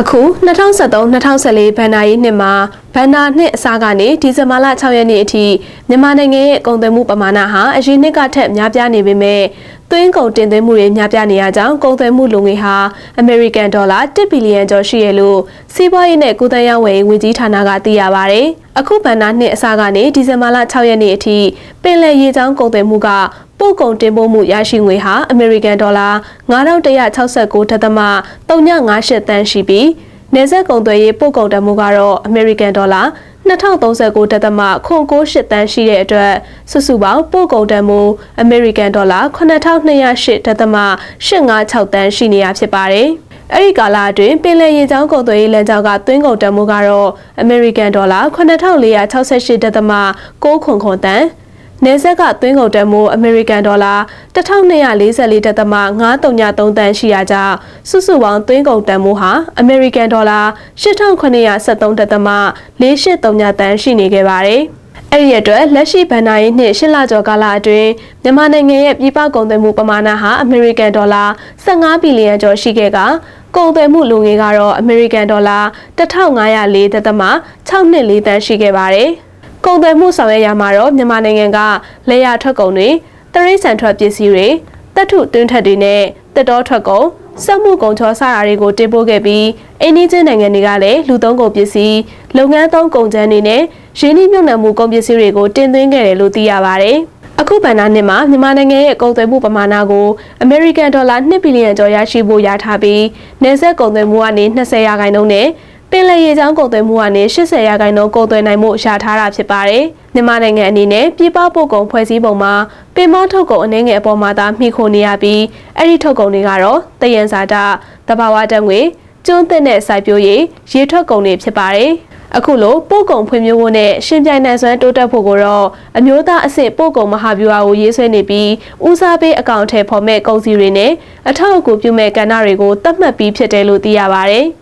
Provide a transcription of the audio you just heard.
အခု2023-2024ဘဏ္ဍာရေးနှစ်မှာဘဏ္ဍာနှစ်အစားကနေဒီဇင်ဘာလ6ရက်နေ့အထိမြန်မာနိုင်ငံရဲ့ကုန်သွယ်မှုပမာဏဟာအရင်နှစ်ကထက်များပြားနေပေမဲ့ သွင်းကုန်တင်သွင်းမှုတွေများပြားနေရကြောင်းကုန်သွယ်မှုလုံငွေဟာအမေရိကန်ဒေါ်လာ1ဘီလီယံကျော်ရှိရလို့စီးပွားရေးနဲ့ကုသရေးဝန်ဝန်ကြီးဌာနကသိရပါဗျ။အခုဘဏ္ဍာနှစ်အစားကနေဒီဇင်ဘာလ6ရက်နေ့အထိပင်လယ်ရေကြောင်းကုန်သွယ်မှုကပို့ကုန်တင်ပို့မှုရရှိငွေဟာအမေရိကန်ဒေါ်လာ9169.358တန်းရှိပြီးနေဆက်ကုန်သွယ်ရေးပို့ကုန်တမှုကတော့အမေရိကန်ဒေါ်လာ 2039တက်သမ998တန်းရှိတဲ့အတွက်စုစုပေါင်းပို့ကုန်တန်မှုအမေရိကန်ဒေါ်လာ9208တက်သမ856တန်းရှိနေရဖြစ်ပါတယ်။အဲ့ဒီကာလအတွင်းပင်လယ်ရေကြောင်းကုန်သွယ်ရေးလမ်းကြောင်းကသွင်းကုန်တန်မှုကတော့အမေရိကန်ဒေါ်လာ9468တက်သမ6ခွန်ခွန်တန်း နေဆက်ကသွင်းကုန်တန်မိုးအမေရိကန်ဒေါ်လာ1244တက်သမ933တန်ရှိရာကြောင့်စုစုပေါင်းသွင်းကုန်တန်မိုးဟာအမေရိကန်ဒေါ်လာ8973တက်သမ4833တန်ရှိနေခဲ့ပါတယ်။အဲ့ဒီအတွက်လက်ရှိဘဏ္ဍာရေးနှစ်ရှစ်လကျော်ကာလအတွင်းမြန်မာနိုင်ငံရဲ့ပြည်ပကုန်သွယ်မှုပမာဏဟာအမေရိကန်ဒေါ်လာ15ဘီလီယံကျော်ရှိခဲ့ကကုန်သွယ်မှုလူငွေကတော့အမေရိကန်ဒေါ်လာ1504တက်သမ624တန်ရှိခဲ့ပါတယ်။ ကုန်သွယ်မှုဆောင်ရွက်ရမှာတော့မြန်မာနိုင်ငံကလေယာထွက်ကုန်တွေတရိတ်ဆန်ထွက်ပစ္စည်းတွေတပ်ထုတွင်းထက်တွေနဲ့တက်တော်ထွက်ကုန်စက်မှုကုန်ချောစတာတွေကိုတင်ပို့ခဲ့ပြီးအိန္ဒိချင်းနိုင်ငံတွေကလည်းလူသုံးကုန်ပစ္စည်းလုပ်ငန်းသုံးကုန်ကျန်းတွေနဲ့ရင်းနှီးမြှုပ်နှံမှုကုန်ပစ္စည်းတွေကိုတင်သွင်းခဲ့တယ်လို့သိရပါဗျ။အခုဗန်နာနှစ်မှာမြန်မာနိုင်ငံရဲ့ကုန်သွယ်မှုပမာဏကိုအမေရိကန်ဒေါ်လာ2ဘီလီယံကျော်ရရှိဖို့ရထားပြီးနေဆက်ကုန်သွယ်မှုကနေ20ရာခိုင်နှုန်းနဲ့ပ င်လယ်ရေကြောင်းကုန်သွယ်မှုကနေ80ရာခိုင်နှုန်းကုန်သွယ်နိုင်မှုရှာထားတာဖြစ်ပါတယ်။မြန်မာနိုင်ငံအနေနဲ့ပြည်ပပို့ကုန်ဖွဲ့စည်းပုံမှာပင်မထုတ်ကုန်အနှဲငယ်အပေါ်မှာသာမှီခိုနေရပြီးအဲ့ဒီထုတ်ကုန်တွေကတော့တယံဇာတ၊တဘာဝတံငွေ၊ကျွန်းသစ်နဲ့စိုက်ပျိုးရေးရေထွက်ကုန်တွေဖြစ်ပါတယ်။အခုလိုပို့ကုန်ဖွံ့ဖြိုးဖို့နဲ့ရှင်ပြိုင်နိုင်စွမ်းတိုးတက်ဖို့ကိုတော့အမျိုးသားအဆင့်ပို့ကုန်မဟာဗျူဟာကိုရေးဆွဲနေပြီးဦးစားပေးအကောင့်ထဲပေါ်မဲ့ကုန်စည်တွေနဲ့အထောက်အကူပြုမဲ့ကဏ္ဍတွေကိုသတ်မှတ်ပြီးဖြစ်တယ်လို့သိရပါဗျ။